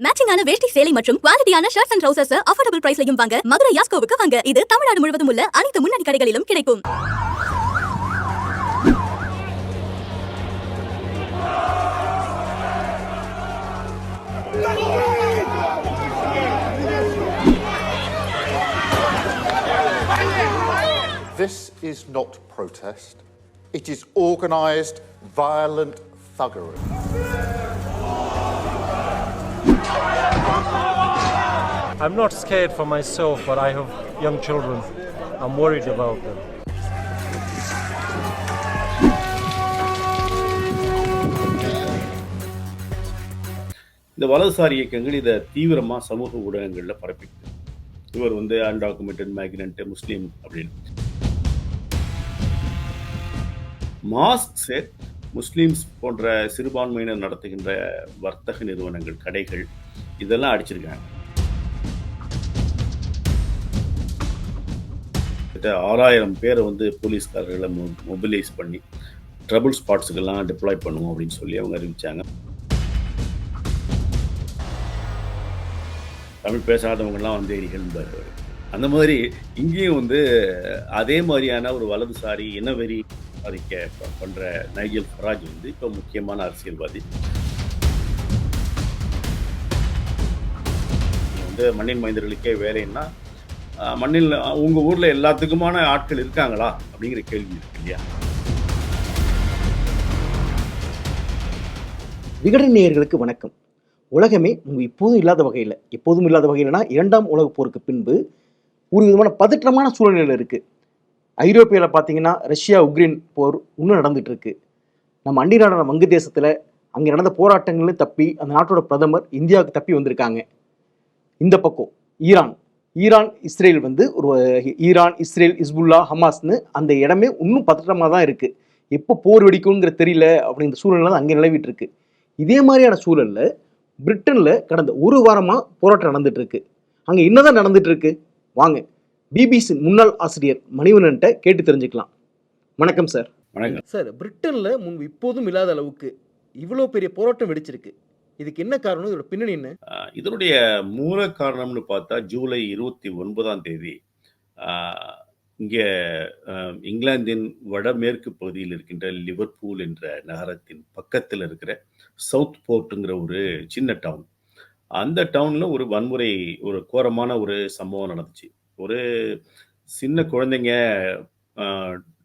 மேட்சிங்கான வேஷ்டி சேலை மற்றும் குவாலிட்டியான ஷர்ட்ஸ் அண்ட் ட்ரௌசர்ஸ் அஃபோர்டபுள் பிரைஸ்லையும் வாங்க மதுரை யாஸ்கோவுக்கு வாங்க இது தமிழ்நாடு முழுவதும் உள்ள அனைத்து முன்னணி கடைகளிலும் கிடைக்கும் This is not protest. It is organized violent thuggery. I'm not scared for myself, but I have young children. I'm worried about them. இந்த வலதுசாரி இயக்கங்கள் இதை தீவிரமாக சமூக ஊடகங்களில் பரப்பிட்டு இவர் வந்து அன்டாக்குமெண்டட் மைக்ரண்ட் முஸ்லீம் அப்படின்னு மாஸ்க் செட் முஸ்லீம்ஸ் போன்ற சிறுபான்மையினர் நடத்துகின்ற வர்த்தக நிறுவனங்கள் கடைகள் இதெல்லாம் அடிச்சிருக்காங்க கிட்டத்தட்ட ஆறாயிரம் பேரை வந்து போலீஸ்காரர்களை மொபிலைஸ் பண்ணி ட்ரபுள் ஸ்பாட்ஸுக்கெல்லாம் டிப்ளாய் பண்ணுவோம் அப்படின்னு சொல்லி அவங்க அறிவித்தாங்க தமிழ் பேசாதவங்கெல்லாம் வந்து நிகழ்ந்தார் அந்த மாதிரி இங்கேயும் வந்து அதே மாதிரியான ஒரு வலதுசாரி இனவெறி பாதிக்க பண்ணுற நைஜல் ஃபராஜ் வந்து இப்போ முக்கியமான அரசியல்வாதி. வந்து மண்ணின் மைந்தர்களுக்கே வேலைன்னா மண்ணில் உங்க ஊர்ல எல்லாத்துக்குமான ஆட்கள் இருக்காங்களா? அப்படிங்கிற கேள்வி இருக்கு இல்லையா? விகடன் நேயர்களுக்கு வணக்கம். உலகமே இப்போதும் இல்லாத வகையில் எப்போதும் இல்லாத வகையில்னா இரண்டாம் உலக போருக்கு பின்பு ஒரு விதமான பதற்றமான சூழ்நிலையில் இருக்கு. ஐரோப்பியாவில் பார்த்தீங்கன்னா ரஷ்யா உக்ரைன் போர் இன்னும் நடந்துட்டு இருக்கு நம்ம அண்டி நாடான வங்கதேசத்தில் அங்கே நடந்த போராட்டங்கள்னு தப்பி அந்த நாட்டோட பிரதமர் இந்தியாவுக்கு தப்பி வந்திருக்காங்க. இந்த பக்கம் ஈரான் ஈரான் இஸ்ரேல் வந்து ஒரு ஈரான் இஸ்ரேல் இஸ்புல்லா ஹமாஸ்னு அந்த இடமே இன்னும் பதற்றமாக தான் இருக்கு. எப்போ போர் வெடிக்குங்கிற தெரியல அப்படிங்கிற சூழ்நிலை தான் அங்கே நிலவிட்டு இருக்கு. இதே மாதிரியான சூழல்ல பிரிட்டன்ல கடந்த ஒரு வாரமா போராட்டம் நடந்துட்டு இருக்கு. அங்க என்னதான் நடந்துட்டு இருக்கு? வாங்க பிபிசி முன்னாள் ஆசிரியர் மணிவண்ணன்ட்ட கேட்டு தெரிஞ்சுக்கலாம். வணக்கம் சார். வணக்கம். சார் பிரிட்டன்ல முன்பு இப்போதும் இல்லாத அளவுக்கு இவ்வளோ பெரிய போராட்டம் வெடிச்சிருக்கு. இதுக்கு என்ன காரணம்? இதோட பின்னணி என்ன? இதனுடைய மூல காரணம்னு பார்த்தா ஜூலை இருபத்தி ஒன்பதாம் தேதி இங்கே இங்கிலாந்தின் வடமேற்கு பகுதியில் இருக்கின்ற லிவர்பூல் என்ற நகரத்தின் பக்கத்தில் இருக்கிற சவுத் போர்ட்டுங்கிற ஒரு சின்ன டவுன் அந்த டவுனில் ஒரு வன்முறை ஒரு கோரமான ஒரு சம்பவம் நடந்துச்சு. ஒரு சின்ன குழந்தைங்க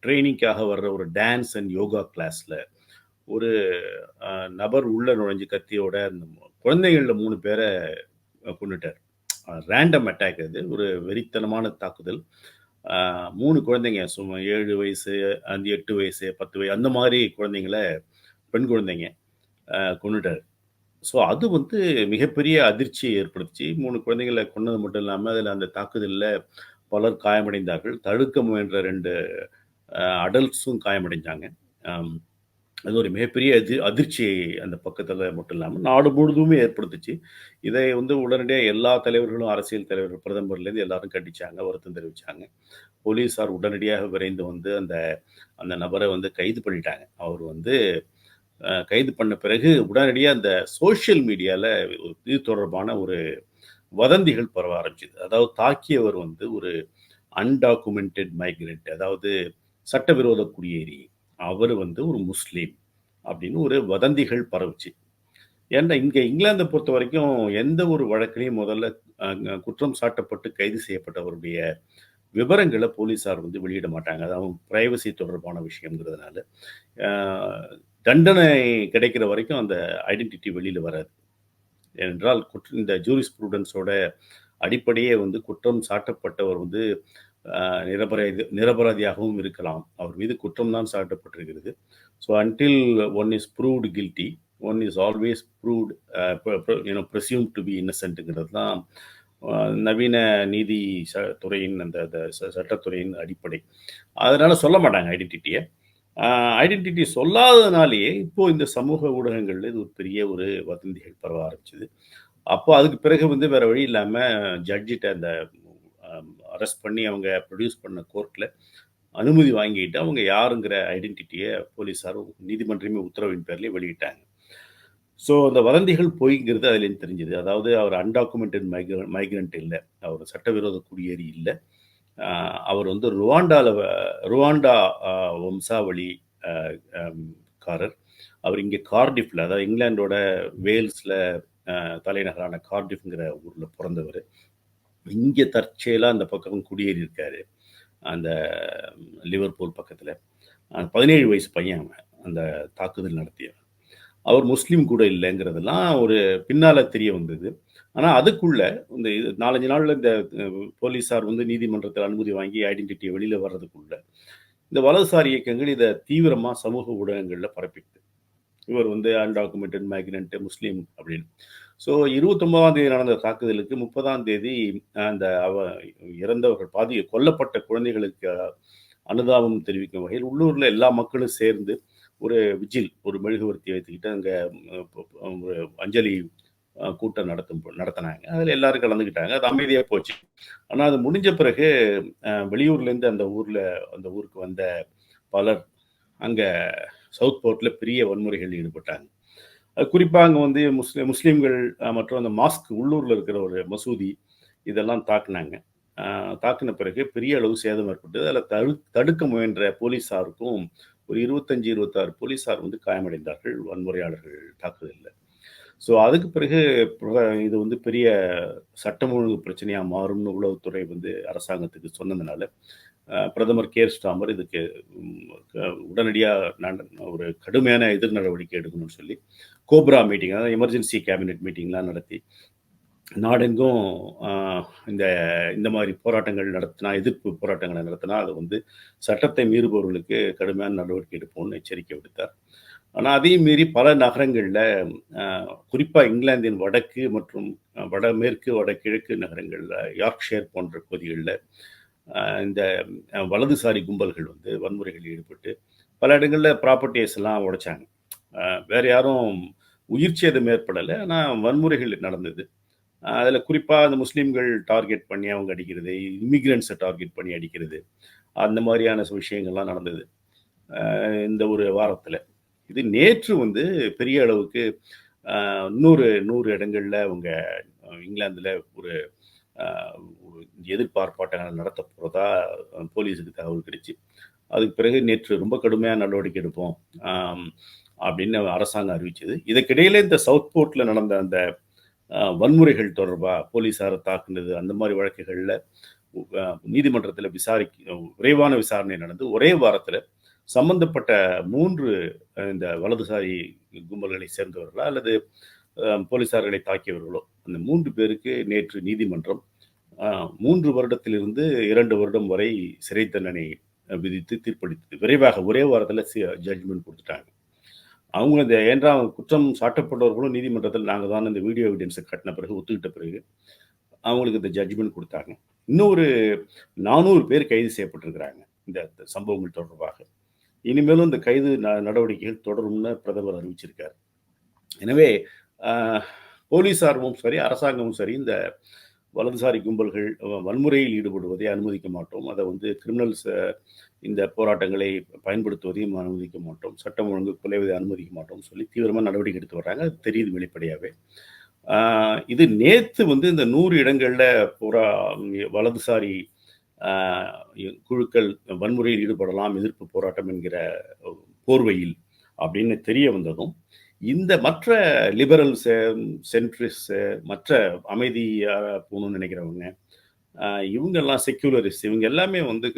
ட்ரைனிங்காக வர்ற ஒரு டான்ஸ் அண்ட் யோகா கிளாஸில் ஒரு நபர் உள்ள நுழைஞ்சு கத்தியோட அந்த குழந்தைகளில் மூணு பேரை கொண்டுட்டார் ரேண்டம் அட்டாக் அது ஒரு வெறித்தனமான தாக்குதல். மூணு குழந்தைங்க சும்மா ஏழு வயசு அந்த எட்டு வயசு பத்து வயசு அந்த மாதிரி குழந்தைங்கள பெண் குழந்தைங்க கொண்டுட்டார் ஸோ அது வந்து மிகப்பெரிய அதிர்ச்சியை ஏற்படுத்துச்சு. மூணு குழந்தைங்களை கொன்னது மட்டும் இல்லாமல் அதில் அந்த தாக்குதலில் பலர் காயமடைந்தார்கள். தடுக்க முயன்ற ரெண்டு அடல்ட்ஸும் காயமடைஞ்சாங்க. அது ஒரு மிகப்பெரிய அதி அதிர்ச்சியை அந்த பக்கத்தில் மட்டும் இல்லாமல் நாடு முழுதுமே ஏற்படுத்துச்சு. இதை வந்து உடனடியாக எல்லா தலைவர்களும் அரசியல் தலைவர்கள் பிரதமர்லேருந்து எல்லாரும் கண்டிச்சாங்க வருத்தம் தெரிவித்தாங்க போலீஸார் உடனடியாக விரைந்து வந்து அந்த அந்த நபரை வந்து கைது பண்ணிட்டாங்க. அவர் வந்து கைது பண்ண பிறகு உடனடியாக அந்த சோஷியல் மீடியாவில் இது தொடர்பான ஒரு வதந்திகள் பரவ ஆரம்பிச்சுது. அதாவது தாக்கியவர் வந்து ஒரு அன்டாக்குமெண்டட் மைக்ரெண்ட் அதாவது சட்டவிரோத குடியேறி. அவர் வந்து ஒரு முஸ்லீம் அப்படின்னு ஒரு வதந்திகள் பரவுச்சு. ஏன்னா இங்கே இங்கிலாந்தை பொறுத்த வரைக்கும் எந்த ஒரு வழக்கிலையும் முதல்ல அஹ், குற்றம் சாட்டப்பட்டு கைது செய்யப்பட்டவருடைய விவரங்களை போலீஸார் வந்து வெளியிட மாட்டாங்க. அது அவங்க பிரைவசி தொடர்பான விஷயங்கிறதுனால தண்டனை கிடைக்கிற வரைக்கும் அந்த ஐடென்டிட்டி வெளியில் வராது. ஏனென்றால் குற்ற இந்த ஜூரிஸ் ப்ரூடன்ஸோட அடிப்படையே வந்து குற்றம் சாட்டப்பட்டவர் வந்து நிரபராதி நிரபராதியாகவும் இருக்கலாம். அவர் மீது குற்றம் தான் சாட்டப்பட்டிருக்கிறது so until one is proved guilty one is always proved you know presume to be இன்னசென்ட்டுங்கிறது தான் நவீன நீதி ச- துறையின் அந்த ச- சட்டத்துறையின் அடிப்படை. அதனால் சொல்ல மாட்டாங்க ஐடென்டிட்டியை ஐடென்டிட்டி சொல்லாததுனாலேயே இப்போது இந்த சமூக ஊடகங்களில் இது ஒரு பெரிய ஒரு வதந்திகள் பரவ ஆரம்பிச்சது. அப்போ அதுக்கு பிறகு வந்து வேற வழி இல்லாமல் ஜட்ஜிட்ட அந்த அரெஸ்ட் பண்ணி அவங்க ப்ரொடியூஸ் பண்ண கோர்ட்டில் அனுமதி வாங்கிட்டு அவங்க யாருங்கிற ஐடென்டிட்டியை போலீஸாரும் நீதிமன்றமே உத்தரவின் பேர்லேயே வெளியிட்டாங்க. ஸோ அந்த வதந்திகள் பொய்ங்கிறது அதுலேருந்து தெரிஞ்சுது. அதாவது அவர் அன்டாக்குமெண்டட் மைக்ர மைக்ரண்ட் இல்லை. அவர் சட்டவிரோத குடியேறி இல்லை. அவர் வந்து ருவாண்டாவில் ருவாண்டா வம்சாவளி காரர். அவர் இங்கே கார்டிஃபில் அதாவது இங்கிலாந்தோட வேல்ஸில் தலைநகரான கார்டிஃப்ங்கிற ஊரில் பிறந்தவர். இங்கே தற்செயலாக அந்த பக்கம் குடியேறி இருக்காரு. அந்த லிவர்பூல் பக்கத்தில். பதினேழு வயசு பையன் அவன் அந்த தாக்குதல் நடத்தியவன். அவர் முஸ்லீம் கூட இல்லைங்கிறதெல்லாம் ஒரு பின்னால் தெரிய வந்தது. ஆனால் அதுக்குள்ள இந்த இது நாலஞ்சு நாளில் இந்த போலீஸார் வந்து நீதிமன்றத்தில் அனுமதி வாங்கி ஐடென்டிட்டியை வெளியில் வர்றதுக்குள்ள இந்த வலதுசாரி இயக்கங்கள் இதை தீவிரமாக சமூக ஊடகங்களில் பரப்பிட்டு. இவர் வந்து அன்டாக்குமெண்டட் மைக்ரண்ட் முஸ்லீம் அப்படின்னு. ஸோ இருபத்தொன்பதாம் தேதி நடந்த தாக்குதலுக்கு முப்பதாம் தேதி அந்த அவ இறந்தவர்கள் பாதி கொல்லப்பட்ட குழந்தைகளுக்கு அனுதாபம் தெரிவிக்கும் வகையில் உள்ளூரில் எல்லா மக்களும் சேர்ந்து ஒரு விஜில் ஒரு மெழுகுவர்த்தி வைத்துக்கிட்டு அங்கே ஒரு அஞ்சலி கூட்டம் நடத்தும் நடத்தினாங்க. அதில் எல்லாரும் கலந்துக்கிட்டாங்க. அது அமைதியாக போச்சு. ஆனால் அது முடிஞ்ச பிறகு வெளியூர்லேருந்து அந்த ஊரில் அந்த ஊருக்கு வந்த பலர் அங்கே சவுத் போர்ட்டில் பெரிய வன்முறைகள் ஈடுபட்டாங்க. அது குறிப்பாக அங்கே வந்து முஸ்லி முஸ்லீம்கள் மற்றும் அந்த மாஸ்க் உள்ளூரில் இருக்கிற ஒரு மசூதி இதெல்லாம் தாக்குனாங்க. தாக்கின தாக்குன பிறகு பெரிய அளவு சேதம் ஏற்பட்டது. அதில் தடு தடுக்க முயன்ற போலீஸாருக்கும் ஒரு இருபத்தஞ்சி இருபத்தாறு போலீஸார் வந்து காயமடைந்தார்கள். வன்முறையாளர்கள் தாக்குதலில். ஸோ அதுக்கு பிறகு இது வந்து பெரிய சட்டம் ஒழுங்கு பிரச்சனையாக மாறும்னு உளவுத்துறை வந்து அரசாங்கத்துக்கு சொன்னதுனால பிரதமர் கேர் ஸ்டாமர் இதுக்கு உடனடியாக ஒரு கடுமையான எதிர் நடவடிக்கை எடுக்கணும்னு சொல்லி கோப்ரா மீட்டிங் அதாவது எமர்ஜென்சி கேபினெட் மீட்டிங்லாம் நடத்தி நாடெங்கும் இந்த இந்த மாதிரி போராட்டங்கள் நடத்தினா எதிர்ப்பு போராட்டங்களை நடத்தினா அது வந்து சட்டத்தை மீறுபவர்களுக்கு கடுமையான நடவடிக்கை எடுப்போம்னு எச்சரிக்கை விடுத்தார். ஆனால் அதையும் மீறி பல நகரங்களில் குறிப்பாக இங்கிலாந்தின் வடக்கு மற்றும் வடமேற்கு வடகிழக்கு நகரங்களில் யார்க்ஷேர் போன்ற பகுதிகளில் இந்த வலதுசாரி கும்பல்கள் வந்து வன்முறைகளில் ஈடுபட்டு பல இடங்களில் ப்ராப்பர்ட்டிஸ் எல்லாம் உடைச்சாங்க. வேறு யாரும் உயிர் சேதம் ஏற்படலை. ஆனால் வன்முறைகள் நடந்தது. அதில் குறிப்பாக அந்த முஸ்லீம்கள் டார்கெட் பண்ணி அவங்க அடிக்கிறது இமிக்ரெண்ட்ஸை டார்கெட் பண்ணி அடிக்கிறது அந்த மாதிரியான சில விஷயங்கள்லாம் நடந்தது. இந்த ஒரு வாரத்தில். இது நேற்று வந்து பெரிய அளவுக்கு நூறு நூறு இடங்கள்ல அவங்க இங்கிலாந்தில் இங்கிலாந்துல ஒரு எதிர்பார்ப்பாட்டங்கள் நடத்த போகிறதா போலீஸுக்கு தகவல் கிடைச்சு. அதுக்கு பிறகு நேற்று ரொம்ப கடுமையாக நடவடிக்கை எடுப்போம் அப்படின்னு அரசாங்கம் அறிவிச்சது. இதற்கிடையில இந்த சவுத் போர்ட்டில் நடந்த அந்த வன்முறைகள் தொடர்பாக போலீஸாரை தாக்குனது அந்த மாதிரி வழக்குகளில் நீதிமன்றத்தில் விசாரிக்க விரைவான விசாரணை நடந்து ஒரே வாரத்தில் சம்பந்தப்பட்ட மூன்று இந்த வலதுசாரி கும்பல்களை சேர்ந்தவர்களா அல்லது போலீசார்களை தாக்கியவர்களோ அந்த மூன்று பேருக்கு நேற்று நீதிமன்றம் மூன்று வருடத்திலிருந்து இரண்டு வருடம் வரை சிறை தண்டனை விதித்து தீர்ப்பளித்தது. விரைவாக ஒரே வாரத்தில் ஜட்ஜ்மெண்ட் கொடுத்துட்டாங்க. அவங்க இந்த ஏன்றா குற்றம் சாட்டப்பட்டவர்களும் நீதிமன்றத்தில் நாங்கள் தான் இந்த வீடியோ எவிடன்ஸை கட்டின பிறகு ஒத்துக்கிட்ட பிறகு அவங்களுக்கு இந்த ஜட்ஜ்மெண்ட் கொடுத்தாங்க. இன்னொரு நானூறு பேர் கைது செய்யப்பட்டிருக்கிறாங்க இந்த சம்பவங்கள் தொடர்பாக. இனிமேலும் இந்த கைது ந- நடவடிக்கைகள் தொடரும்னு பிரதமர் அறிவிச்சிருக்கார். எனவே ஆஹ், போலீசாரும் சரி அரசாங்கமும் சரி இந்த வலதுசாரி கும்பல்கள் வன்முறையில் ஈடுபடுவதை அனுமதிக்க மாட்டோம். அதை வந்து கிரிமினல்ஸ் இந்த போராட்டங்களை பயன்படுத்துவதையும் அனுமதிக்க மாட்டோம். சட்டம் ஒழுங்கு குலைவதை அனுமதிக்க மாட்டோம் சொல்லி தீவிரமாக நடவடிக்கை எடுத்து வர்றாங்க. அது தெரியுது வெளிப்படையாகவே இது நேற்று வந்து இந்த நூறு இடங்களில் போரா வலதுசாரி குழுக்கள் வன்முறையில் ஈடுபடலாம் எதிர்ப்பு போராட்டம் என்கிற போர்வையில் அப்படின்னு தெரிய வந்ததும் இந்த மற்ற லிபரல்ஸ் சென்ட்ரிஸ் மற்ற அமைதியாக போகணும்னு நினைக்கிறவங்க இவங்கெல்லாம் செக்யூலரிஸ்ட் இவங்க எல்லாமே வந்து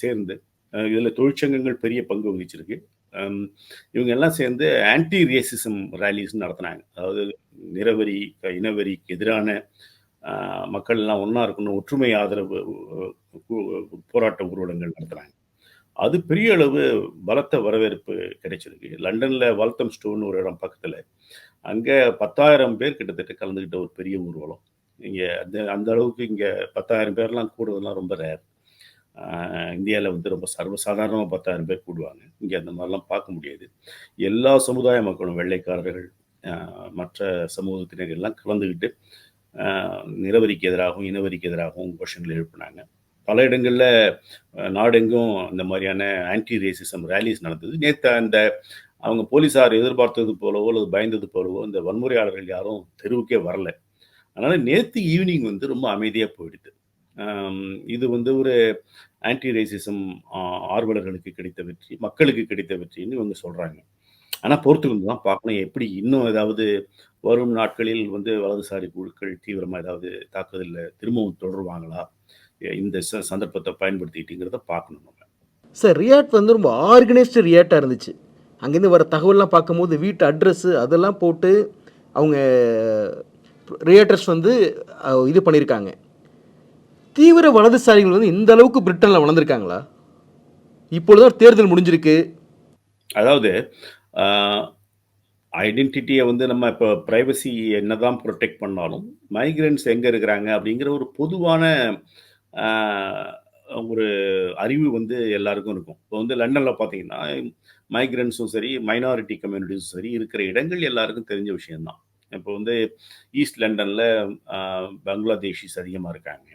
சேர்ந்து இதில் தொழிற்சங்கங்கள் பெரிய பங்கு வகிச்சிருக்கு. இவங்க எல்லாம் சேர்ந்து ஆன்டி ரேசிசம் ரேலிஸ் நடத்தினாங்க. அதாவது நிறவெறி இனவெறிக்கு எதிரான மக்கள் எல்லாம் ஒன்றா இருக்கணும் ஒற்றுமை ஆதரவு போராட்ட ஊர்வலங்கள் நடத்துனாங்க அது பெரிய அளவு பலத்த வரவேற்பு கிடைச்சிருக்கு. லண்டன்ல வால்தம் ஸ்டோன் ஒரு இடம் பக்கத்துல. அங்க பத்தாயிரம் பேர் கிட்டத்தட்ட கலந்துக்கிட்ட ஒரு பெரிய ஊர்வலம். இங்க அந்த அந்த அளவுக்கு இங்க பத்தாயிரம் பேர்லாம் கூடுவதெல்லாம் ரொம்ப ரேர் இந்தியாவில் வந்து ரொம்ப சர்வசாதாரணமாக பத்தாயிரம் பேர் கூடுவாங்க. இங்கே அந்த மாதிரிலாம் பார்க்க முடியாது. எல்லா சமுதாய மக்களும் வெள்ளைக்காரர்கள் மற்ற சமூகத்தினர் எல்லாம் கலந்துக்கிட்டு நிலவரிக்கு நிறவரிக்கு எதிராகவும் இனவரிக்கு எதிராகவும் கோஷங்கள் எழுப்பினாங்க. பல இடங்களில் நாடெங்கும் இந்த மாதிரியான ஆன்டி ரேசிசம் ரேலிஸ் நடந்தது. நேற்று அந்த அவங்க போலீஸார் எதிர்பார்த்தது போலவோ அல்லது பயந்தது போலவோ இந்த வன்முறையாளர்கள் யாரும் தெருவுக்கே வரல. அதனால நேற்று ஈவினிங் வந்து ரொம்ப அமைதியாக போயிடுது. இது வந்து ஒரு ஆன்டி ரேசிசம் ஆர்வலர்களுக்கு கிடைத்த வெற்றி மக்களுக்கு கிடைத்த வெற்றின்னு இவங்க சொல்றாங்க. ஆனால் பொறுத்திருந்து தான் பார்க்கணும். எப்படி இன்னும் ஏதாவது வரும் நாட்களில் வந்து வலதுசாரி குழுக்கள் தீவிரமாக ஏதாவது தாக்குதலில் திரும்பவும் தொடருவாங்களா? இந்த சந்தர்ப்பத்தை பயன்படுத்திக்கிட்டுங்கிறத பார்க்கணும் நம்ம. சார் ரியாக்ட் வந்து ரொம்ப ஆர்கனைஸ்டு ரியாக்டாக இருந்துச்சு. அங்கேருந்து வர தகவல்லாம் பார்க்கும்போது வீட்டு அட்ரஸ்ஸு அதெல்லாம் போட்டு அவங்க ரியாக்டர்ஸ் வந்து இது பண்ணியிருக்காங்க தீவிர வலதுசாரிகள் வந்து இந்த அளவுக்கு பிரிட்டனில் வளர்ந்துருக்காங்களா? இப்பொழுதுதான் தேர்தல் முடிஞ்சிருக்கு. அதாவது ஐடென்டிட்டியை வந்து நம்ம இப்போ ப்ரைவசி என்னதான் ப்ரொடெக்ட் பண்ணாலும் மைக்ரன்ஸ் எங்கே இருக்கிறாங்க அப்படிங்கிற ஒரு பொதுவான ஒரு அறிவு வந்து எல்லாருக்கும் இருக்கும். இப்போ வந்து லண்டனில் பார்த்தீங்கன்னா மைக்ரன்ஸும் சரி மைனாரிட்டி கம்யூனிட்டிஸும் சரி இருக்கிற இடங்கள் எல்லாருக்கும் தெரிஞ்ச விஷயம்தான். இப்போ வந்து ஈஸ்ட் லண்டனில் பங்களாதேஷிஸ் அதிகமாக இருக்காங்க.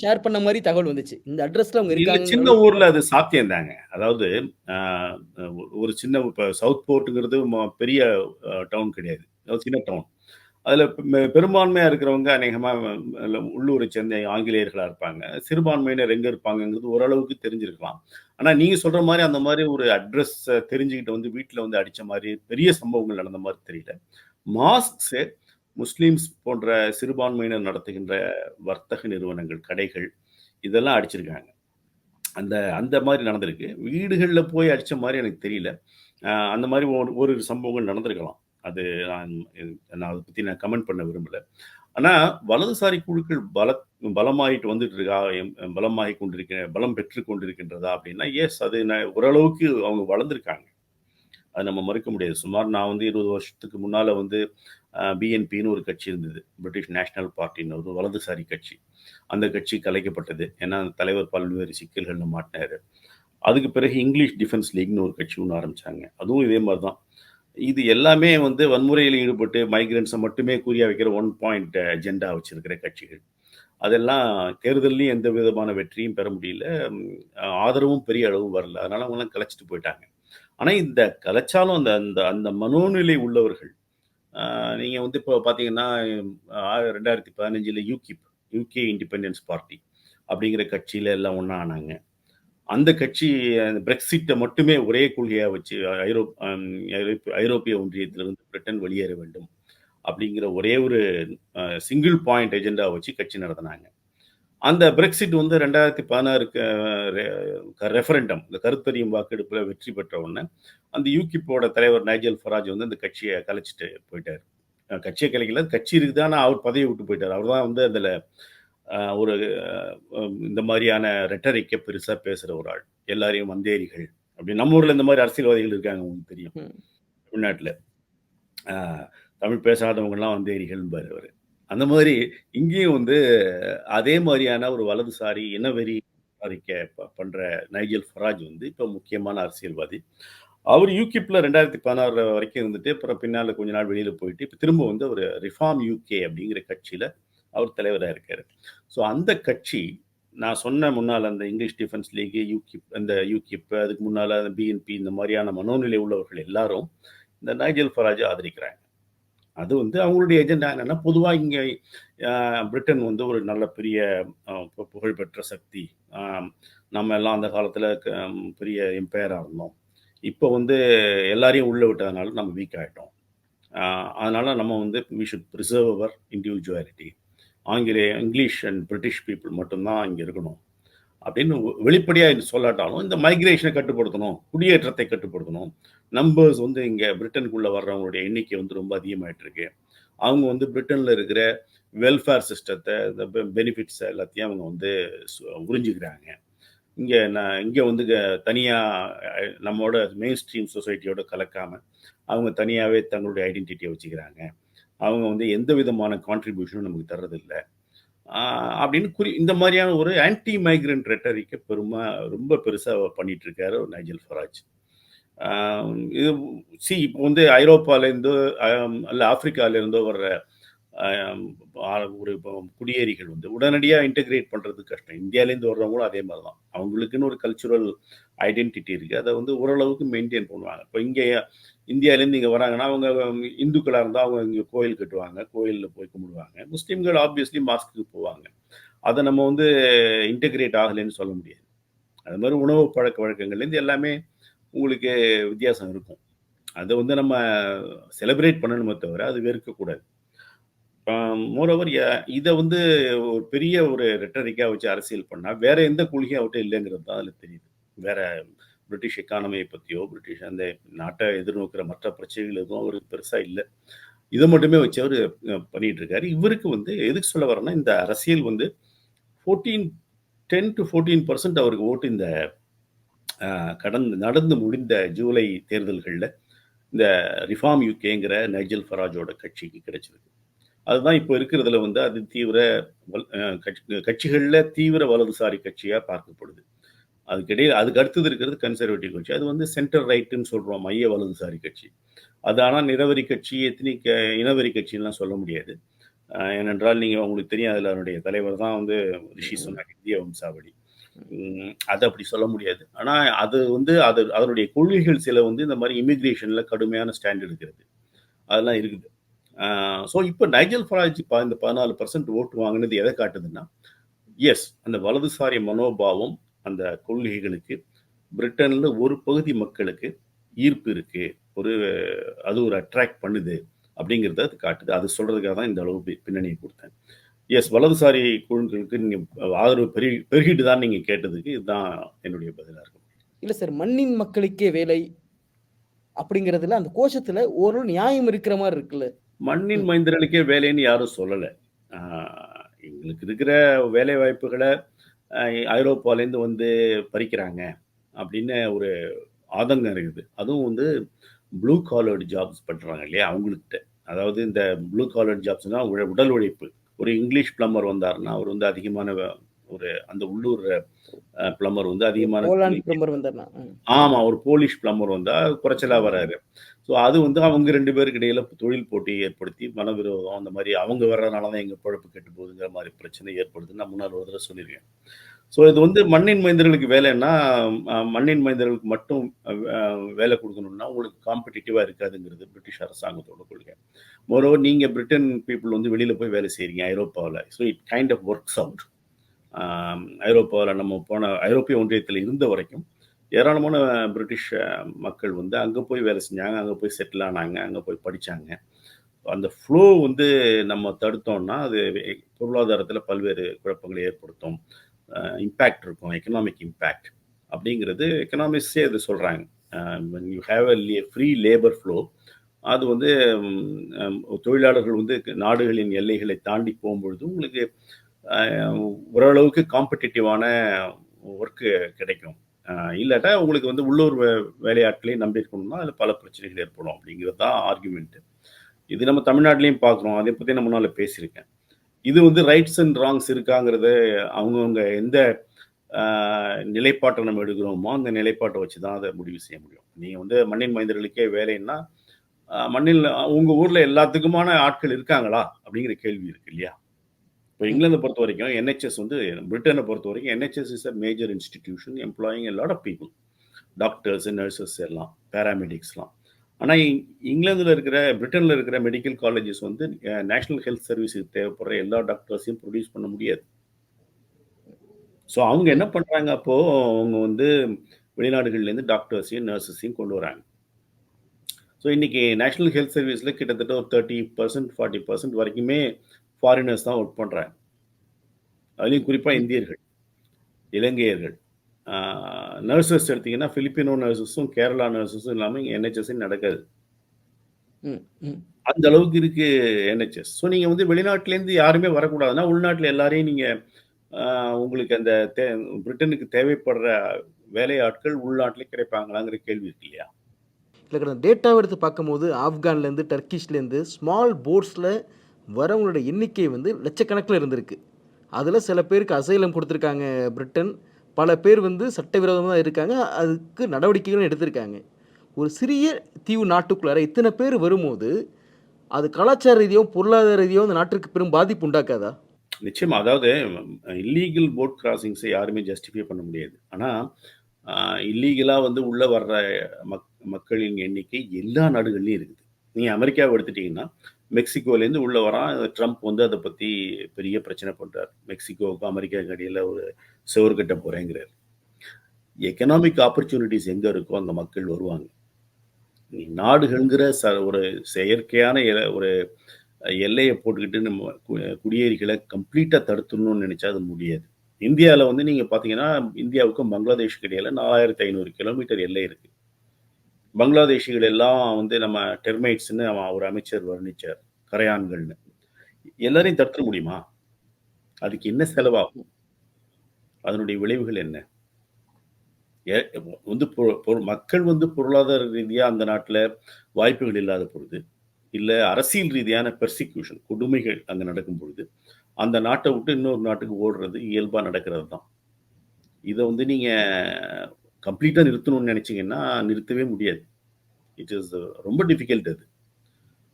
ஷேர் பண்ண மாதிரி தகவல் வந்துச்சு. இந்த அட்ரஸ்ல அவங்க சின்ன ஊர்ல அது சாத்தியம் தாங்க அதாவது ஒரு சின்ன இப்போ சவுத் போர்ட்டுங்கிறது பெரிய டவுன் கிடையாது. சின்ன டவுன் அதில் பெ- இருக்கிறவங்க அநேகமாக உள்ளூரை சேர்ந்த ஆங்கிலேயர்களாக இருப்பாங்க. சிறுபான்மையினர் எங்கே இருப்பாங்கங்கிறது ஓரளவுக்கு தெரிஞ்சிருக்கலாம். ஆனால் நீங்கள் சொல்கிற மாதிரி அந்த மாதிரி ஒரு அட்ரஸ் தெரிஞ்சுக்கிட்டு வந்து வீட்டில் வந்து அடித்த மாதிரி பெரிய சம்பவங்கள் நடந்த மாதிரி தெரியல. மாஸ்க்ஸு முஸ்லீம்ஸ் போன்ற சிறுபான்மையினர் நடத்துகின்ற வர்த்தக நிறுவனங்கள் கடைகள் இதெல்லாம் அடிச்சிருக்காங்க. அந்த அந்த மாதிரி நடந்திருக்கு. வீடுகளில் போய் அடித்த மாதிரி எனக்கு தெரியல. அந்த மாதிரி ஒரு ஒரு சம்பவங்கள் நடந்திருக்கலாம். அது நான் நான் அதை பற்றி நான் கமெண்ட் பண்ண விரும்பலை. ஆனால் வலதுசாரி குழுக்கள் பல பலமாயிட்டு வந்துட்டு இருக்கா எம்- பலமாகி கொண்டிருக்க பலம் பெற்று கொண்டிருக்கின்றதா அப்படின்னா எஸ் அது நான் ஓரளவுக்கு அவங்க வளர்ந்துருக்காங்க. அது நம்ம மறுக்க முடியாது. சுமார் நான் வந்து இருபது வருஷத்துக்கு முன்னால் வந்து பிஎன்பின்னு ஒரு கட்சி இருந்தது. பிரிட்டிஷ் நேஷனல் பார்ட்டின்னு ஒரு வலதுசாரி கட்சி. அந்த கட்சி கலைக்கப்பட்டது. ஏன்னா அந்த தலைவர் பல்வேறு சிக்கல்கள்னு மாட்டினார். அதுக்கு பிறகு இங்கிலீஷ் டிஃபென்ஸ் லீக்னு ஒரு கட்சி ஒன்று ஆரம்பிச்சாங்க. அதுவும் இதே மாதிரி தான் இது எல்லாமே வந்து வன்முறையில் ஈடுபட்டு மைக்ரன்ஸை மட்டுமே குறியா வைக்கிற ஒன் பாயிண்ட் அஜெண்டா வச்சிருக்கிற கட்சிகள். அதெல்லாம் தேர்தல்லையும் எந்த விதமான வெற்றியும் பெற முடியல. ஆதரவும் பெரிய அளவு வரல. அதனால அவங்களாம் கலைச்சிட்டு போயிட்டாங்க. ஆனால் இந்த கலைச்சாலும் அந்த அந்த அந்த மனோநிலை உள்ளவர்கள் நீங்கள் வந்து இப்போ பார்த்தீங்கன்னா ரெண்டாயிரத்தி பதினஞ்சில் யூகிப் யூகே இண்டிபெண்டன்ஸ் பார்ட்டி அப்படிங்கிற கட்சியில எல்லாம் ஒன்றா ஆனாங்க. அந்த கட்சி பிரெக்சிட்டை மட்டுமே ஒரே கொள்கையாக வச்சு ஐரோப் ஐரோப்பிய- ஒன்றியத்திலிருந்து பிரிட்டன் வெளியேற வேண்டும் அப்படிங்கிற ஒரே ஒரு சிங்கிள் பாயிண்ட் எஜெண்டா வச்சு கட்சி நடத்தினாங்க. அந்த பிரெக்சிட் வந்து ரெண்டாயிரத்தி பதினாறுக்கு ரெஃபரண்டம் இந்த கருத்தறியும் வாக்கெடுப்பில் வெற்றி பெற்ற உடனே அந்த யூகிப்போட தலைவர் நைஜல் ஃபராஜ் வந்து அந்த கட்சியை கலைச்சிட்டு போயிட்டார். கட்சியை கலைக்கல கட்சி இருக்குது ஆனால் அவர் பதவி விட்டு போயிட்டார். அவர் தான் வந்து அதில் ஒரு இந்த மாதிரியான ரெட்டரிக்கை பெருசாக பேசுகிற ஒரு ஆள். எல்லாரையும் வந்தேரிகள். அப்படி நம்ம ஊரில் இந்த மாதிரி அரசியல்வாதிகள் இருக்காங்க உங்களுக்கு தெரியும். தமிழ்நாட்டில். தமிழ் பேசாதவங்கலாம் வந்தேரிகள்பார் அவர். அந்த மாதிரி இங்கேயும் வந்து அதே மாதிரியான ஒரு வலதுசாரி இனவெறி அறிக்கை ப- பண்ற நைஜல் ஃபராஜ் வந்து இப்போ முக்கியமான அரசியல்வாதி. அவர் யூகிப்ல ரெண்டாயிரத்தி பதினாறு வரைக்கும் இருந்துட்டு அப்புறம் பின்னால கொஞ்ச நாள் வெளியில போயிட்டு இப்போ திரும்ப வந்து ஒரு ரிஃபார்ம் யூகே அப்படிங்கிற கட்சியில அவர் தலைவராக இருக்கார். ஸோ அந்த கட்சி நான் சொன்ன முன்னால் அந்த இங்கிலீஷ் டிஃபென்ஸ் லீக் யூகிப் அந்த யூகிப் அதுக்கு முன்னால் அந்த பிஎன்பி இந்த மாதிரியான மனோநிலை உள்ளவர்கள் எல்லாரும் இந்த நைஜல் ஃபராஜை ஆதரிக்கிறாங்க. அது வந்து அவங்களுடைய எஜெண்டா என்னன்னா பொதுவாக இங்கே பிரிட்டன் வந்து ஒரு நல்ல பெரிய பு- புகழ்பெற்ற சக்தி. நம்ம எல்லாம் அந்த காலத்தில் பெரிய எம்பையராக இருந்தோம். இப்போ வந்து எல்லாரையும் உள்ளே விட்டதுனால நம்ம வீக் ஆகிட்டோம் அதனால் நம்ம வந்து we should preserve our individuality ஆங்கிலேய இங்கிலீஷ் அண்ட் பிரிட்டிஷ் பீப்புள் மட்டும்தான் இங்கே இருக்கணும். அப்படின்னு வெளிப்படையாக சொல்லாட்டாலும் இந்த மைக்ரேஷனை கட்டுப்படுத்தணும் குடியேற்றத்தை கட்டுப்படுத்தணும். நம்பர்ஸ் வந்து இங்கே பிரிட்டனுக்குள்ளே வர்றவங்களுடைய எண்ணிக்கை வந்து ரொம்ப அதிகமாயிட்டு இருக்கு அவங்க வந்து பிரிட்டனில் இருக்கிற வெல்ஃபேர் சிஸ்டத்தை இந்த பெனிஃபிட்ஸை எல்லாத்தையும் அவங்க வந்து சு- உறிஞ்சிக்கிறாங்க. இங்கே நான் இங்கே வந்து தனியாக நம்மளோட மெயின் ஸ்ட்ரீம் சொசைட்டியோட கலக்காமல் அவங்க தனியாகவே தங்களுடைய ஐடென்டிட்டியை வச்சுக்கிறாங்க. அவங்க வந்து எந்த விதமான கான்ட்ரிபியூஷனும் நமக்கு தர்றதில்லை. அப்படின்னு குறி இந்த மாதிரியான ஒரு ஆன்டி மைக்ரண்ட் ரெட்டரிக்கை பெருமா ரொம்ப பெருசாக பண்ணிட்டு இருக்காரு நைஜல் ஃபராஜ் இது சி இப்போ வந்து ஐரோப்பாலேருந்தோ இல்லை ஆப்பிரிக்காலேருந்தோ வர்ற ஒரு குடியேறிகள் வந்து உடனடியாக இன்டகிரேட் பண்ணுறது கஷ்டம். இந்தியாவிலேருந்து வர்றவங்களும் அதே மாதிரி தான் அவங்களுக்குன்னு ஒரு கல்ச்சுரல் ஐடென்டிட்டி இருக்குது அதை வந்து ஓரளவுக்கு மெயின்டைன் பண்ணுவாங்க. இப்போ இங்கே இந்தியாவிலேருந்து இங்கே வராங்கன்னா அவங்க இந்துக்களாக இருந்தால் அவங்க இங்கே கோயில் கட்டுவாங்க. கோயிலில் போய் கும்பிடுவாங்க. முஸ்லீம்கள் ஆப்வியஸ்லி மாஸ்க்கு போவாங்க. அதை நம்ம வந்து இன்டகிரேட் ஆகலைன்னு சொல்ல முடியாது. அது மாதிரி உணவு பழக்க வழக்கங்கள்லேருந்து எல்லாமே உங்களுக்கு வித்தியாசம் இருக்கும். அதை வந்து நம்ம செலிப்ரேட் பண்ணணுமே தவிர அது வெறுக்கக்கூடாது. மோரோவர் இதை வந்து ஒரு பெரிய ஒரு ரெட்டரிக்காக வச்சு அரசியல் பண்ணால் வேற எந்த கொள்கையும் அவர்கிட்ட இல்லைங்கிறது தான் அதில் தெரியுது. வேற பிரிட்டிஷ் எக்கானமியை பற்றியோ பிரிட்டிஷ் அந்த நாட்டை எதிர்நோக்கிற மற்ற பிரச்சனைகள் எதுவும் அவருக்கு பெருசாக இல்லை. இதை மட்டுமே வச்சு அவர் பண்ணிட்டு இருக்காரு இவருக்கு வந்து எதுக்கு சொல்ல வரேன்னா இந்த அரசியல் வந்து fourteen ten to fourteen percent அவருக்கு ஓட்டு இந்த கடந்து நடந்து முடிந்த ஜூலை தேர்தல்களில் இந்த ரிஃபார்ம் யூகேங்கிற நைஜல் ஃபராஜோட கட்சிக்கு கிடைச்சிருக்கு. அதுதான் இப்போ இருக்கிறதுல வந்து அது தீவிர வல்- தீவிர வலதுசாரி கட்சியாக பார்க்கப்படுது. அதுக்கிடையே அதுக்கு அடுத்தது இருக்கிறது கன்சர்வேட்டிவ் கட்சி. அது வந்து சென்டர் ரைட்டுன்னு சொல்கிறோம் மைய வலதுசாரி கட்சி. அது ஆனால் நிறவரி கட்சி எத்தனிக் இனவரி கட்சின்லாம் சொல்ல முடியாது. ஏனென்றால் நீங்கள் உங்களுக்கு தெரியும் அதில் அதனுடைய தலைவர் தான் வந்து ரிஷி சொன்னார் இந்திய வம்சாவளி. அதை அது அப்படி சொல்ல முடியாது. ஆனால் அது வந்து அது அதனுடைய கொள்கைகள் சில வந்து இந்த மாதிரி இமிக்ரேஷனில் கடுமையான ஸ்டாண்ட் எடுக்கிறது. அதெல்லாம் இருக்குது. ஸோ இப்போ நைஜல் ஃபராஜி ப- இந்த பதினாலு பர்சன்ட் ஓட்டு வாங்கினது எதை காட்டுதுன்னா எஸ் அந்த வலதுசாரி மனோபாவம் அந்த கொள்கைகளுக்கு பிரிட்டனில் ஒரு பகுதி மக்களுக்கு ஈர்ப்பு இருக்கு ஒரு அது ஒரு அட்ராக்ட் பண்ணுது அப்படிங்கிறத அது காட்டுது. அது சொல்கிறதுக்காக தான் இந்த அளவு பின்னணியை கொடுத்தேன். எஸ் வலதுசாரி குழுக்களுக்கு நீங்கள் ஆதரவு பெருகி பெருகிட்டு தான் நீங்கள் கேட்டதுக்கு இதுதான் என்னுடைய பதிலாக இருக்கும். இல்லை சார் மண்ணின் மக்களுக்கே வேலை அப்படிங்கிறதுல அந்த கோஷத்தில் ஒரு நியாயம் இருக்கிற மாதிரி இருக்குல்ல. மண்ணின் மைந்தர்களுக்கே வேலைன்னு யாரும் சொல்லலை. எங்களுக்கு இருக்கிற வேலை வாய்ப்புகளை ஐரோப்பாலேருந்து வந்து பறிக்கிறாங்க அப்படின்னு ஒரு ஆதங்கம் இருக்குது. அதுவும் வந்து ப்ளூ காலர்டு ஜாப்ஸ் பண்ணுறாங்க இல்லையா அவங்கள்ட்ட. அதாவது இந்த ப்ளூ காலர்டு ஜாப்ஸ்னால் உடல் உழைப்பு. ஒரு இங்கிலீஷ் பிளம்பர் வந்தாருன்னா அவர் வந்து அதிகமான ஒரு அந்த உள்ளூர் பிளம்பர் வந்து அதிகமான. ஆமா ஒரு போலிஷ் பிளம்பர் வந்தா குறைச்சலா வராரு. ஸோ அது வந்து அவங்க ரெண்டு பேருக்கு இடையில தொழில் போட்டி ஏற்படுத்தி மனவிரோதம் அந்த மாதிரி அவங்க வர்றதுனால தான் எங்க பொழப்பு கெட்டு போகுதுங்கிற மாதிரி பிரச்சனை ஏற்படுதுன்னு நான் முன்னாள் ஒரு சொல்லியிருக்கேன். ஸோ இது வந்து மண்ணின் மைந்தர்களுக்கு வேலைன்னா மண்ணின் மைந்தர்களுக்கு மட்டும் வேலை கொடுக்கணும்னா உங்களுக்கு காம்படிட்டிவா இருக்காதுங்கிறது பிரிட்டிஷ் அரசாங்கத்தோட கொள்கை. மோரோவர் நீங்க பிரிட்டன் பீப்புள் வந்து வெளியில போய் வேலை செய்றீங்க ஐரோப்பாவில். So it kind of works out ஐரோப்பாவில் நம்ம போன ஐரோப்பிய ஒன்றியத்தில் இருந்த வரைக்கும் ஏராளமான பிரிட்டிஷ் மக்கள் வந்து அங்கே போய் வேலை செஞ்சாங்க அங்கே போய் செட்டில் ஆனாங்க அங்கே போய் படித்தாங்க அந்த ஃப்ளோ வந்து நம்ம தடுத்தோம்னா அது பொருளாதாரத்தில் பல்வேறு குழப்பங்களை ஏற்படுத்தும். இம்பேக்ட் இருக்கும் எக்கனாமிக் இம்பேக்ட் அப்படிங்கிறது எக்கனாமிக்ஸே இது சொல்கிறாங்க you have a free labour flow அது வந்து தொழிலாளர்கள் வந்து நாடுகளின் எல்லைகளை தாண்டி போகும்பொழுது உங்களுக்கு ஓரளவுக்கு காம்படிட்டிவான ஒர்க்கு கிடைக்கும். இல்லாட்டா உங்களுக்கு வந்து உள்ளூர் வே- வேலையாட்களையும் நம்பி இருக்கணும்னா அதில் பல பிரச்சனைகள் ஏற்படும் அப்படிங்கிறது தான் ஆர்கியூமெண்ட்டு இது நம்ம தமிழ்நாட்டிலையும் பார்க்குறோம். அதை பற்றி நான் முன்னால் பேசியிருக்கேன். இது வந்து ரைட்ஸ் அண்ட் ராங்ஸ் இருக்காங்கிறது அவங்கவுங்க எந்த நிலைப்பாட்டை நம்ம எடுக்கிறோமோ அந்த நிலைப்பாட்டை வச்சு தான் அதை முடிவு செய்ய முடியும். நீங்கள் வந்து மண்ணின் மைந்தர்களுக்கே வேலைன்னா மண்ணில் உங்கள் ஊரில் எல்லாத்துக்குமான ஆட்கள் இருக்காங்களா அப்படிங்கிற கேள்வி இருக்கு இல்லையா? இப்போ இங்கிலாந்தை பொறுத்த வரைக்கும் என்ஹெச்எஸ் வந்து பிரிட்டனை பொறுத்த வரைக்கும் NHS is a major institution employing a lot of people doctors nurses எல்லாம் பேராமெடிக்ஸ்லாம் ஆனால் இங்கிலாந்தில் இருக்கிற பிரிட்டனில் இருக்கிற மெடிக்கல் காலேஜஸ் வந்து நேஷனல் ஹெல்த் சர்வீஸுக்கு தேவைப்படுற எல்லா டாக்டர்ஸையும் ப்ரொடியூஸ் பண்ண முடியாது. ஸோ அவங்க என்ன பண்ணுறாங்க அப்போது அவங்க வந்து வெளிநாடுகள்லேருந்து டாக்டர்ஸையும் நர்சஸையும் கொண்டு வராங்க. ஸோ இன்னைக்கு நேஷனல் ஹெல்த் சர்வீஸில் கிட்டத்தட்ட ஒரு தேர்ட்டி பர்சன்ட் ஃபார்ட்டி பர்சன்ட் வரைக்குமே ஃபாரினர்ஸ் தான் ஒர்க் பண்ணுறாங்க அதுலேயும் குறிப்பாக இந்தியர்கள் இலங்கையர்கள். நர்சஸ் எடுத்தீங்கன்னா பிலிப்பினோ நர்சஸும் கேரளா நர்சஸும் இல்லாமல் என்ஹெச்எஸ்ஸும் நடக்காது. அந்த அளவுக்கு இருக்கு என்ஹெச்எஸ் ஸோ நீங்கள் வந்து வெளிநாட்டிலேருந்து யாருமே வரக்கூடாதுன்னா உள்நாட்டில் எல்லாரையும் நீங்கள் உங்களுக்கு அந்த தே பிரிட்டனுக்கு தேவைப்படுற வேலையாட்கள் உள்நாட்டிலே கிடைப்பாங்களாங்கிற கேள்வி இருக்கு இல்லையா? இல்லை டேட்டாவை எடுத்து பார்க்கும்போது ஆப்கான்லேருந்து டர்க்கிஷ்லேருந்து ஸ்மால் போட்ஸில் வரவங்களோட எண்ணிக்கை வந்து லட்சக்கணக்கில் இருந்திருக்கு. அதில் சில பேருக்கு அசைலம் கொடுத்துருக்காங்க பிரிட்டன். பல பேர் வந்து சட்டவிரோதமாக தான் இருக்காங்க. அதுக்கு நடவடிக்கைகளும் எடுத்திருக்காங்க. ஒரு சிறிய தீவு நாட்டுக்குள்ளார இத்தனை பேர் வரும்போது அது கலாச்சார ரீதியோ பொருளாதார ரீதியோ அந்த நாட்டிற்கு பெரும் பாதிப்பு உண்டாக்காதா? நிச்சயம். அதாவது இல்லீகல் போட் கிராசிங்ஸை யாருமே ஜஸ்டிஃபை பண்ண முடியாது. ஆனால் இல்லீகலாக வந்து உள்ளே வர்ற மக் மக்களின் எண்ணிக்கை எல்லா நாடுகள்லையும் இருக்குது. நீங்கள் அமெரிக்காவை எடுத்துட்டிங்கன்னா மெக்சிகோலேருந்து உள்ளே வரான். ட்ரம்ப் வந்து அதை பற்றி பெரிய பிரச்சனை பண்ணுறார் மெக்சிகோவுக்கும் அமெரிக்காவுக்கு இடையில் ஒரு செவர் கட்ட போகிறேங்கிறார் எக்கனாமிக் ஆப்பர்ச்சுனிட்டிஸ் எங்கே இருக்கோ அங்கே மக்கள் வருவாங்க. நீ நாடுகள்ங்கிற ச ஒரு செயற்கையான ஒரு எல்லையை போட்டுக்கிட்டு நம்ம கு- குடியேறிகளை கம்ப்ளீட்டாக தடுத்துடணும்னு நினச்சா அது முடியாது. இந்தியாவில் வந்து நீங்கள் பார்த்தீங்கன்னா இந்தியாவுக்கும் பங்களாதேஷுக்கு இடையில நாலாயிரத்தி ஐநூறு கிலோமீட்டர் எல்லை இருக்குது பங்களாதேஷிகள் எல்லாம் வந்து நம்ம டெர்மைட்ஸ்னு அவன் ஒரு அமைச்சர் வர்ணிச்சார் கரையான்கள்னு. எல்லாரையும் தடுத்துட முடியுமா? அதுக்கு என்ன செலவாகும்? அதனுடைய விளைவுகள் என்ன? ஏ- வந்து பொ- பொ- மக்கள் வந்து பொருளாதார ரீதியாக அந்த நாட்டில் வாய்ப்புகள் இல்லாத பொழுது இல்லை அரசியல் ரீதியான பெர்சிக்யூஷன் கொடுமைகள் அங்கே நடக்கும் பொழுது அந்த நாட்டை விட்டு இன்னொரு நாட்டுக்கு ஓடுறது இயல்பாக நடக்கிறது தான் இதை வந்து நீங்கள் கம்ப்ளீட்டாக நிறுத்தணும்னு நினச்சிங்கன்னா நிறுத்தவே முடியாது. இட் இஸ் ரொம்ப டிஃபிகல்ட் அது.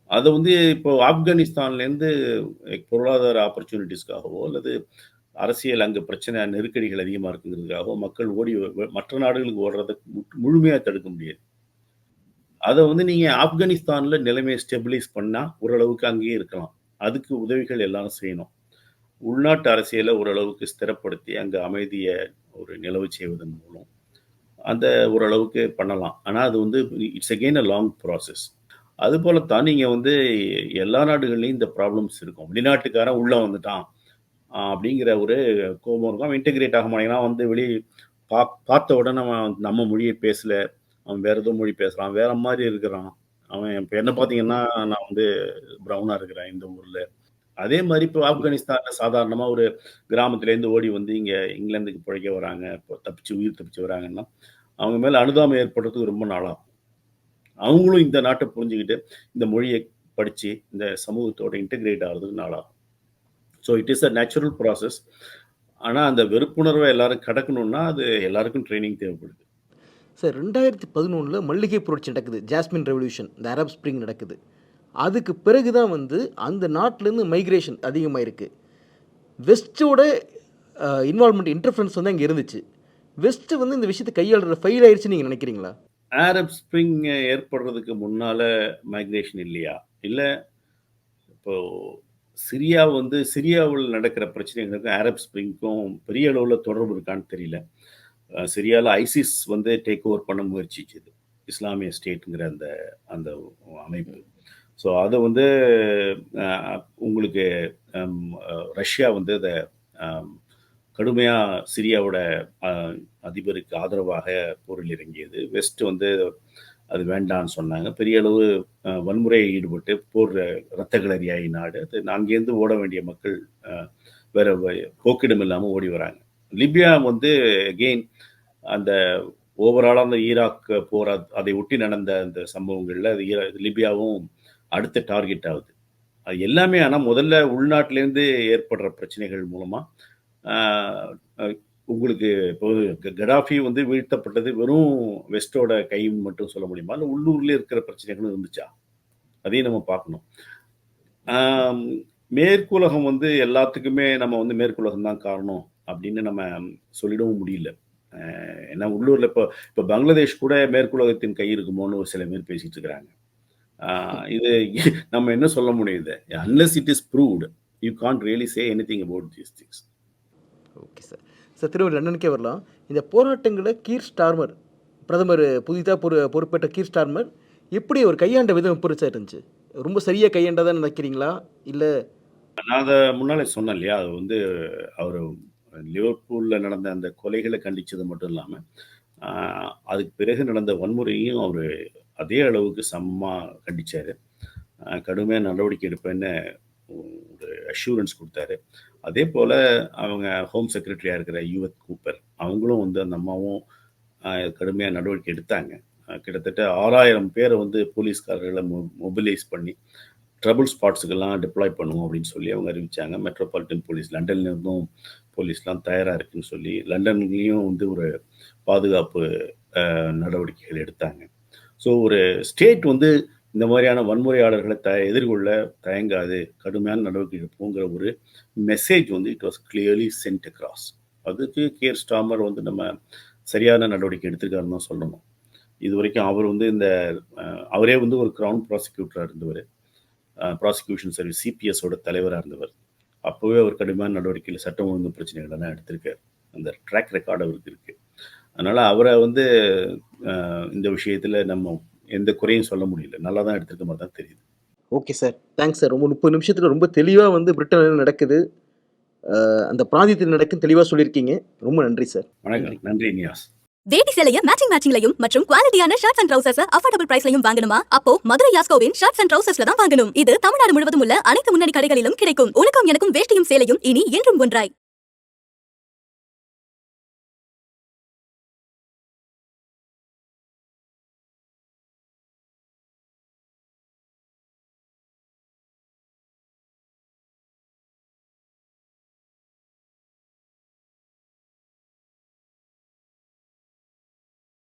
அதை வந்து இப்போ ஆப்கானிஸ்தான்லேருந்து பொருளாதார ஆப்பர்ச்சுனிட்டிஸ்க்காகவோ அல்லது அரசியல் அங்கே பிரச்சனை நெருக்கடிகள் அதிகமாக இருக்குங்கிறதுக்காகவோ மக்கள் ஓடி மற்ற நாடுகளுக்கு ஓடுறதை முழுமையாக தடுக்க முடியாது. அதை வந்து நீங்கள் ஆப்கானிஸ்தானில் நிலைமையை ஸ்டெபிலைஸ் பண்ணால் ஓரளவுக்கு அங்கேயே இருக்கலாம். அதுக்கு உதவிகள் எல்லாரும் செய்யணும். உள்நாட்டு அரசியலை ஓரளவுக்கு ஸ்திரப்படுத்தி அங்கே அமைதியை ஒரு நிலவு செய்வதன் மூலம். அந்த ஓரளவுக்கு பண்ணலாம். ஆனால் அது வந்து it's again a long process அது போலத்தான் நீங்கள் வந்து எல்லா நாடுகள்லையும் இந்த ப்ராப்ளம்ஸ் இருக்கும். வெளிநாட்டுக்காரன் உள்ளே வந்துட்டான் அப்படிங்கிற ஒரு கோபம் இருக்கும். அவன் இன்டெகிரேட் ஆக மாட்டேங்கிறான் வந்து வெளியே பா பார்த்த உடனே அவன் நம்ம மொழியை பேசலை. அவன் வேறு ஏதோ மொழி பேசுகிறான் வேற மாதிரி இருக்கிறான். அவன் இப்போ என்ன பார்த்தீங்கன்னா நான் வந்து ப்ரௌனாக இருக்கிறேன் இந்த ஊரில். அதே மாதிரி இப்போ ஆப்கானிஸ்தானில் சாதாரணமாக ஒரு கிராமத்துலேருந்து ஓடி வந்து இங்கே இங்கிலாந்துக்கு பிழைக்க வராங்க இப்போ தப்பிச்சு உயிர் தப்பிச்சு வராங்கன்னா அவங்க மேலே அனுதாபம் ஏற்படுறதுக்கு ரொம்ப நாளாகும். அவங்களும் இந்த நாட்டை புரிஞ்சுக்கிட்டு இந்த மொழியை படித்து இந்த சமூகத்தோட இன்டெகிரேட் ஆகிறதுக்கு நாளாகும். So it is a natural process ஆனால் அந்த வெறுப்புணர்வை எல்லாரும் கடக்கணும்னா அது எல்லாருக்கும் ட்ரைனிங் தேவைப்படுது. சார் ரெண்டாயிரத்தி பதினொன்றில் மல்லிகை புரட்சி நடக்குது. ஜாஸ்மின் ரெவல்யூஷன் இந்த அரப் ஸ்ப்ரிங் நடக்குது. அதுக்கு பிறகு தான் வந்து அந்த நாட்டிலேருந்து மைக்ரேஷன் அதிகமாக இருக்குது வெஸ்ட்டோட இன்வால்மெண்ட் இன்டர்ஃபரன்ஸ் வந்து அங்கே இருந்துச்சு. வெஸ்ட்டு வந்து இந்த விஷயத்தை கையாளுற ஃபெயில் ஆயிடுச்சுன்னு நீங்கள் நினைக்கிறீங்களா? ஆரப் ஸ்ப்ரிங் ஏற்படுறதுக்கு முன்னால் மைக்ரேஷன் இல்லையா? இல்லை இப்போ சிரியா வந்து சிரியாவில் நடக்கிற பிரச்சனைகளுக்கும் ஆரப் ஸ்ப்ரிங்க்கும் பெரிய அளவில் தொடர்பு இருக்கான்னு தெரியல. சிரியாவில் ஐசிஸ் வந்து டேக் ஓவர் பண்ண முயற்சிச்சது இஸ்லாமிய ஸ்டேட்டுங்கிற அந்த அந்த அமைப்பு. ஸோ அதை வந்து உங்களுக்கு ரஷ்யா வந்து அதை கடுமையாக சிரியாவோட அதிபருக்கு ஆதரவாக போரில் இறங்கியது. வெஸ்ட் வந்து அது வேண்டான்னு சொன்னாங்க. பெரிய அளவு வன்முறையை வன்முறையில் ஈடுபட்டு போர் இரத்த கிளறியாய் நாடு. அது நாங்கேருந்து ஓட வேண்டிய மக்கள் வேற போக்கிடம் இல்லாமல் ஓடி வராங்க. லிபியா வந்து அகெயின் அந்த ஓவராலாக அந்த ஈராக் போர் அதை ஒட்டி நடந்த அந்த சம்பவங்களில் அது ஈரா லிபியாவும் அடுத்த டார்கெட் ஆகுது. அது எல்லாமே ஆனால் முதல்ல உள்நாட்டிலேருந்து ஏற்படுற பிரச்சனைகள் மூலமாக உங்களுக்கு இப்போ க- கடாஃபி வந்து வீழ்த்தப்பட்டது வெறும் வெஸ்டோட கைன்னு மட்டும் சொல்ல முடியுமா? இல்லை உள்ளூர்லேயே இருக்கிற பிரச்சனைகளும் இருந்துச்சா? அதையும் நம்ம பார்க்கணும். மேற்குலகம் வந்து எல்லாத்துக்குமே நம்ம வந்து மேற்குலகம் தான் காரணம் அப்படின்னு நம்ம சொல்லிடவும் முடியல. ஏன்னா உள்ளூரில் இப்போ இப்போ பங்களாதேஷ் கூட மேற்குலகத்தின் கை இருக்குமோன்னு ஒரு சில பேர் பேசிகிட்டு இருக்கிறாங்க. இது நம்ம என்ன சொல்ல முடியுது? Unless it is proved you can't really say anything about these things okay sir sir திரும்ப லண்டனுக்கே வரலாம். இந்த போராட்டங்களை கீர் ஸ்டார்மர் பிரதமர் புதிதாக பொறு பொறுப்பேற்ற கீர் ஸ்டார்மர் எப்படி ஒரு கையாண்ட விதம் எப்படி சார் இருந்துச்சு? ரொம்ப சரியாக கையாண்டதான் நினைக்கிறீங்களா? இல்லை நான் அதை முன்னாலே சொன்னேன் இல்லையா? அது வந்து அவர் லிவர்பூலில் நடந்த அந்த கொலைகளை கண்டிச்சது மட்டும் இல்லாமல் அதுக்கு பிறகு நடந்த வன்முறையும் அவர் அதே அளவுக்கு சமமாக கண்டிச்சார். கடுமையாக நடவடிக்கை எடுப்பேன்னு ஒரு அஷூரன்ஸ் கொடுத்தாரு. அதே போல் அவங்க ஹோம் செக்ரட்டரியாக இருக்கிற யூஎத் கூப்பர் அவங்களும் வந்து அந்த அம்மாவும் கடுமையாக நடவடிக்கை எடுத்தாங்க. கிட்டத்தட்ட ஆறாயிரம் பேரை வந்து போலீஸ்காரர்களை மொ மொபிலைஸ் பண்ணி ட்ரபுள் ஸ்பாட்ஸுக்கெல்லாம் டிப்ளாய் பண்ணுவோம் அப்படின்னு சொல்லி அவங்க அறிவிச்சாங்க. மெட்ரோபாலிட்டன் போலீஸ் லண்டன்லேருந்தும் போலீஸ்லாம் தயாராக இருக்குன்னு சொல்லி லண்டன்லேயும் வந்து ஒரு பாதுகாப்பு நடவடிக்கைகள் எடுத்தாங்க. ஸோ ஒரு ஸ்டேட் வந்து இந்த மாதிரியான வன்முறையாளர்களை த எதிர்கொள்ள தயங்காது. கடுமையான நடவடிக்கை எடுப்போங்கிற ஒரு மெசேஜ் வந்து it was clearly sent across அதுக்கு கேர் ஸ்டாமர் வந்து நம்ம சரியான நடவடிக்கை எடுத்திருக்காருன்னு தான் சொல்லணும். இது வரைக்கும் அவர் வந்து இந்த அவரே வந்து ஒரு கிரவுன் ப்ராசிக்யூட்டராக இருந்தவர். ப்ராசிக்யூஷன் சர்வீஸ் சிபிஎஸோட தலைவராக இருந்தவர். அப்போவே அவர் கடுமையான நடவடிக்கையில் சட்டம் ஒழுங்கு பிரச்சனைகளெல்லாம் எடுத்திருக்கார். அந்த ட்ராக் ரெக்கார்டு அவருக்கு இருக்குது அதனால் அவரை வந்து இந்த விஷயத்தில் நம்ம எந்த குறையும் சொல்ல முடியல. நல்லா தான் எடுத்திருக்க மாதிரி தான் தெரியுது. Okay sir. Thanks sir. ரொம்ப முப்பது நிமிஷத்துல ரொம்ப தெளிவாக வந்து பிரிட்டனில் நடக்குது. அந்த பிராந்தியத்தில் நடக்குன்னு தெளிவாக சொல்லியிருக்கீங்க. ரொம்ப நன்றி சார். வணக்கம். நன்றி. நியாஸ். வேட்டி சேலைய மேட்சிங் மேட்சிங்லயும் மற்றும் குவாலிட்டியான ஷர்ட்ஸ் அண்ட் ட்ரவுசர்ஸ் அஃபோர்டபுள் பிரைஸ்லயும் வாங்கணுமா? அப்போ மதுரை யாஸ்கோவின் ஷர்ட்ஸ் அண்ட் ட்ரவுசர்ஸ்ல தான் வாங்கணும். இது தமிழ்நாடு முழுவதும் உள்ள அனைத்து முன்னணி கடைகளிலும் கிடைக்கும். உனக்கும் எனக்கும் வேஷ்டியும் சேலையும் இனி என்றும் ஒன்றாய்.